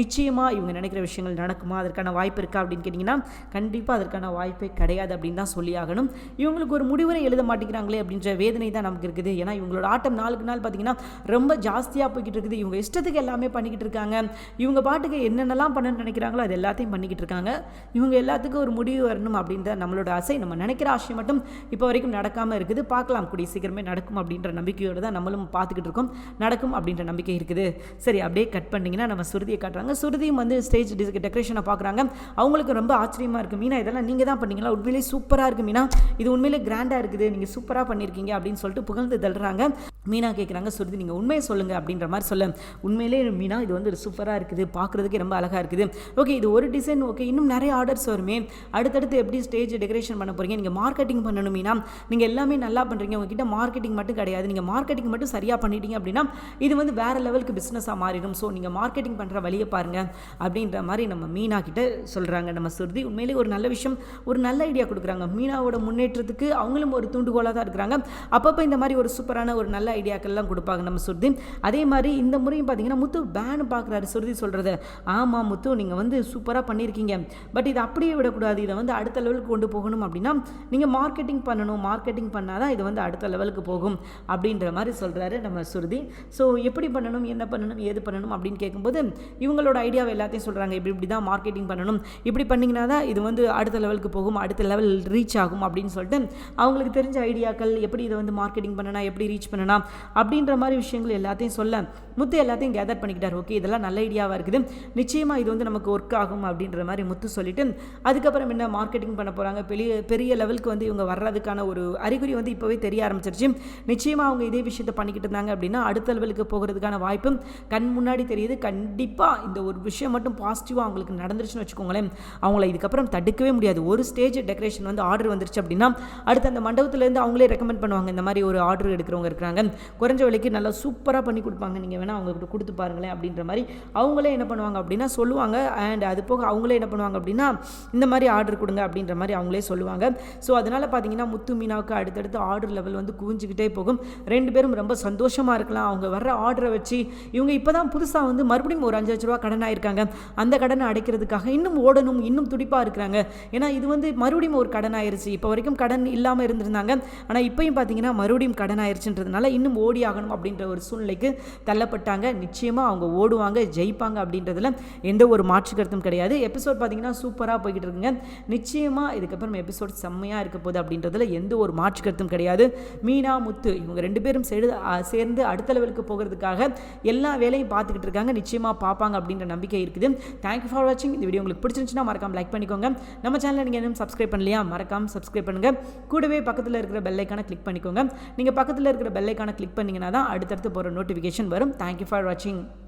நிச்சயமாக இவங்க நினைக்கிற விஷயங்கள் நடக்குமா? அதற்கான வாய்ப்பு இருக்கா அப்படின்னு கேட்டிங்கன்னா கண்டிப்பாக அதற்கான வாய்ப்பே கிடையாது அப்படின்னு தான் சொல்லி ஆகணும். இவங்களுக்கு ஒரு முடிவுரை எழுத மாட்டேங்கிறாங்களே அப்படின்ற வேதனை தான் நமக்கு இருக்குது. ஏன்னா இவங்களோட ஆட்டம் நாளுக்கு நாள் பார்த்தீங்கன்னா ரொம்ப ஜாஸ்தியாக போய்கிட்டு இருக்குது. இவங்க இஷ்டத்துக்கு எல்லாமே பண்ணிக்கிட்டு இருக்காங்க. இவங்க பாட்டுக்கு என்னென்னலாம் பண்ணணும்னு நினைக்கிறாங்களோ அது எல்லாத்தையும் பண்ணிக்கிட்டு இருக்காங்க. இவங்க எல்லாத்துக்கும் ஒரு முடிவு வரணும் அப்படின்ற நம்மளோட ஆசை. நம்ம நினைக்கிற ஆசை மட்டும் இப்போ வரைக்கும் நடக்காமல் இருக்குது. பார்க்கலாம் கூடிய சீக்கிரமே நடக்கும் அப்படின்ற நம்பிக்கையோடு தான் நம்மளும் பார்த்துக்கிட்டு இருக்கோம். நடக்கும் அப்படின்ற நம்பிக்கை இருக்குது. சரி அப்படியே கட் பண்ணிங்கன்னா நம்ம சுருதியை காட்டுறாங்க. சுருதியும் வந்து ஸ்டேஜ் டெக்கரேஷனை பார்க்குறாங்க பார்க்குறாங்க. அவங்களுக்கு ரொம்ப ஆச்சரியமாக இருக்குது மீனா இதெல்லாம் நீங்கள் தான் பண்ணீங்களா? உண்மையிலேயே சூப்பராக இருக்குது மீனா. இது உண்மையிலே கிராண்டாக இருக்குது. நீங்கள் சூப்பராக பண்ணியிருக்கீங்க அப்படின்னு சொல்லிட்டு புகழ்ந்து தள்ளுறாங்க. மீனா கேட்குறாங்க சுருதி நீங்கள் உண்மையை சொல்லுங்கள் அப்படின்ற மாதிரி சொல்ல. உண்மையிலே மீனா இது வந்து சூப்பராக இருக்குது. பார்க்குறதுக்கே ரொம்ப அழகாக இருக்குது. ஓகே இது ஒரு டிசைன் ஓகே இன்னும் நிறைய ஆர்டர்ஸ் வருமே. அடுத்தடுத்து எப்படி ஸ்டேஜ் டெக்கரேஷன் பண்ண போகிறீங்க நீங்கள் மார்க்கெட்டிங் பண்ணணும் மீனா. நீங்கள் எல்லாமே நல்லா பண்ணுறீங்க உங்ககிட்ட மார்க்கெட்டிங் மட்டும் கிடையாது. நீங்கள் மார்க்கெட்டிங் மட்டும் சரியாக பண்ணிட்டீங்க அப்படின்னா இது வந்து வேறு லெவலுக்கு பிஸ்னஸாக மாறிடும். ஸோ நீங்கள் மார்க்கெட்டிங் பண்ணுற வழியை பாருங்கள் அப்படின்ற மாதிரி நம்ம மீனா கிட்ட சொல்கிறாங்க நம்ம சுருதி உண்மையிலேயே ஒரு நல்ல விஷயம் ஒரு நல்ல ஐடியா கொடுக்குறாங்க. மீனாவோட முன்னேற்றத்துக்கு அவங்களும் ஒரு தூண்டுகோலாக தான் இருக்கிறாங்க. அப்பப்போ இந்த மாதிரி ஒரு சூப்பரான ஒரு நல்ல ஐடியாக்கள்லாம் கொடுப்பாங்க நம்ம சுருதி. அதே மாதிரி இந்த முறையும் பார்த்தீங்கன்னா முத்து பேனு பார்க்குறாரு சுருதி சொல்கிறது ஆமாம் முத்து நீங்கள் வந்து சூப்பராக பண்ணியிருக்கீங்க பட் இதை அப்படியே விடக்கூடாது. இதை வந்து அடுத்த லெவலுக்கு கொண்டு போகணும் அப்படின்னா நீங்கள் மார்க்கெட்டிங் பண்ணணும். மார்க்கெட்டிங் பண்ணால் தான் இது வந்து அடுத்த லெவலுக்கு போகும் அப்படின்ற மாதிரி சொல்கிறாரு நம்ம சுருதி. ஸோ எப்படி பண்ணணும்? என்ன பண்ணணும்? ஏது பண்ணணும்? அப்படின்னு கேட்கும்போது இவங்களோட ஐடியாவை எல்லாத்தையும் சொல்கிறாங்க இப்படி இப்படி தான் மார்க்கெட்டிங் பண்ணணும். இப்படி பண்ணிங்கன்னா தான் இது வந்து அடுத்த லெவலுக்கு போகும் அடுத்த லெவல் ரீச் ஆகும் அப்படின்னு சொல்லிட்டு அவங்களுக்கு தெரிஞ்ச ஐடியாக்கள் எப்படி இதை வந்து மார்க்கெட்டிங் பண்ணணும் எப்படி ரீச் பண்ணணும் அப்படின்ற மாதிரி விஷயங்கள் எல்லாத்தையும் சொல்ல முத்து எல்லாத்தையும் கேதர் பண்ணிக்கிட்டார். ஓகே இதெல்லாம் நல்ல ஐடியாவாக இருக்குது. நிச்சயமாக இது வந்து நமக்கு ஒர்க் ஆகும் அப்படின்ற மாதிரி முத்து சொல்லிட்டு அதுக்கப்புறம் என்ன மார்க்கெட்டிங் பண்ண போகிறாங்க பெரிய பெரிய லெவலுக்கு வந்து இவங்க வர்றதுக்கான ஒரு அறிகுறி வந்து இப்போவே தெரிய ஆரம்பிச்சிருச்சு. நிச்சயமாக அவங்க இதே விஷயத்தை பண்ணிக்கிட்டு இருந்தாங்க அப்படின்னா அடுத்த லெவலுக்கு போகிறதுக்கான வாய்ப்பும் கண் முன்னாடி தெரியுது. கண்டிப்பாக இந்த ஒரு விஷயம் மட்டும் பாசிட்டிவாக அவங்களுக்கு நடந்துருச்சுன்னு வச்சுக்கோங்களேன் அவங்கள இதுக்கப்புறம் தடுக்கவே முடியாது. ஒரு ஸ்டேஜ் டெக்கரேஷன் வந்து ஆர்டர் வந்துருச்சு அப்படின்னா அடுத்து அந்த மண்டபத்துலேருந்து அவங்களே ரெக்கமெண்ட் பண்ணுவாங்க இந்த மாதிரி ஒரு ஆர்டர் எடுக்கிறவங்க இருக்கிறாங்க. குறைஞ்ச விலைக்கு நல்லா சூப்பராக பண்ணி கொடுப்பாங்க. நீங்கள் வேணால் அவங்க கொடுத்து பாருங்களேன் அப்படின்ற மாதிரி அவங்களே என்ன பண்ணுவாங்க அப்படின்னா சொல்லுவாங்க. அண்ட் அது போக அவங்களே என்ன பண்ணுவாங்க அப்படின்னா இந்த மாதிரி ஆர்டர் கொடுங்க அப்படின்ற மாதிரி அவங்களே சொல்லுவாங்க. ஸோ அதனால் பார்த்தீங்கன்னா முத்து மீனாவுக்கு அடுத்தடுத்து ஆர்டர் லெவல் வந்து குவிஞ்சிக்கிட்டே போகும். ரெண்டு பேரும் ரொம்ப சந்தோஷமாக இருக்கலாம். அவங்க வர்ற ஆர்டரை வச்சு இவங்க இப்போ தான் புதுசாக வந்து மறுபடியும் ஒரு அஞ்சு லட்ச ரூபா கடன் ஆயிருக்காங்க. அந்த கடனை அடைக்கிறதுக்காக இன்னும் ஓடணும் இன்னும் துடிப்பாக இருக்கிறாங்க. ஏன்னா இது வந்து மறுபடியும் ஒரு கடன் ஆயிருச்சு இப்போ வரைக்கும் கடன் இல்லாமல் இருந்திருந்தாங்க. ஆனால் இப்போயும் பார்த்தீங்கன்னா மறுபடியும் கடன் ஆயிருச்சுன்றதுனால இன்னும் ஓடி ஆகணும் அப்படின்ற ஒரு சூழ்நிலைக்கு தள்ளப்பட்டாங்க. நிச்சயமாக அவங்க ஓடுவாங்க ஜெயிப்பாங்க அப்படின்றதுல எந்த ஒரு மாற்று கருத்தும் கிடையாது. எபிசோட் பார்த்தீங்கன்னா சூப்பராக போய்கிட்டு இருக்குங்க. நிச்சயமாக இதுக்கப்புறம் எபிசோட் செம்மையாக இருக்க போகுது அப்படின்றதுல எந்த ஒரு மாற்று கருத்தும் கிடையாது. மீனா முத்து இவங்க ரெண்டு பேரும் சேர்ந்து சேர்ந்து அடுத்த லெவலுக்கு போகிறதுக்காக எல்லா வேலையும் பார்த்துக்கிட்டு இருக்காங்க. நிச்சயமாக பார்ப்பாங்க அப்படின்ற நம்பிக்கை இருக்குது. தேங்க்யூ ஃபார் வாட்சிங் இந்த வீடியோ உங்களுக்கு பிடிச்சிருந்துச்சுன்னா மறக்காம லைக் பண்ணிக்கோங்க. நம்ம சேனலில் நீங்கள் இன்னும் சப்ஸ்கிரைப் பண்ணலையா மறக்காம சப்ஸ்கிரைப் பண்ணுங்கள் கூடவே பக்கத்தில் இருக்கிற பெல்லைக்கான கிளிக் பண்ணிக்கோங்க. நீங்கள் பக்கத்தில் இருக்கிற பெல்லைக்கான கிளிக் பண்ணிங்கன்னா தான் அடுத்தடுத்து போகிற நோட்டிஃபிகேஷன் வரும். தேங்க்யூ ஃபார் வாட்சிங்